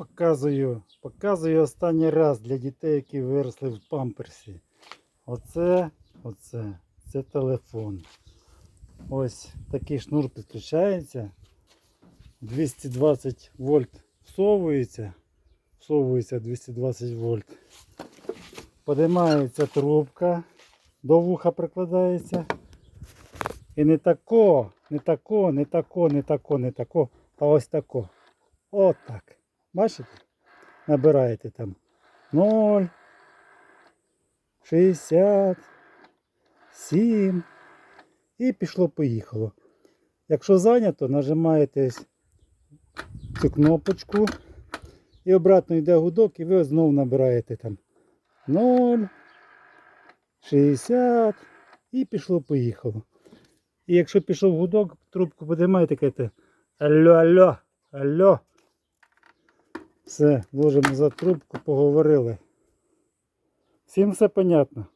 Показую, показую останній раз для дітей, які виросли в памперсі. Оце, оце, це телефон. Ось такий шнур підключається. 220 вольт всовується. Всовується 220 вольт. Подимається трубка, до вуха прикладається. І не тако, не тако, не тако, не тако, не тако, а ось тако. Отак. Бачите? Набираєте там 0, 60, 7 і пішло-поїхало. Якщо зайнято, нажимаєте цю кнопочку і обратно йде гудок, і ви знову набираєте там 0, 60 і пішло-поїхало. І якщо пішов гудок, трубку подимаєте, кажете Алло, алло, алло. Все, ложимо за трубку, поговорили. Всім все понятно.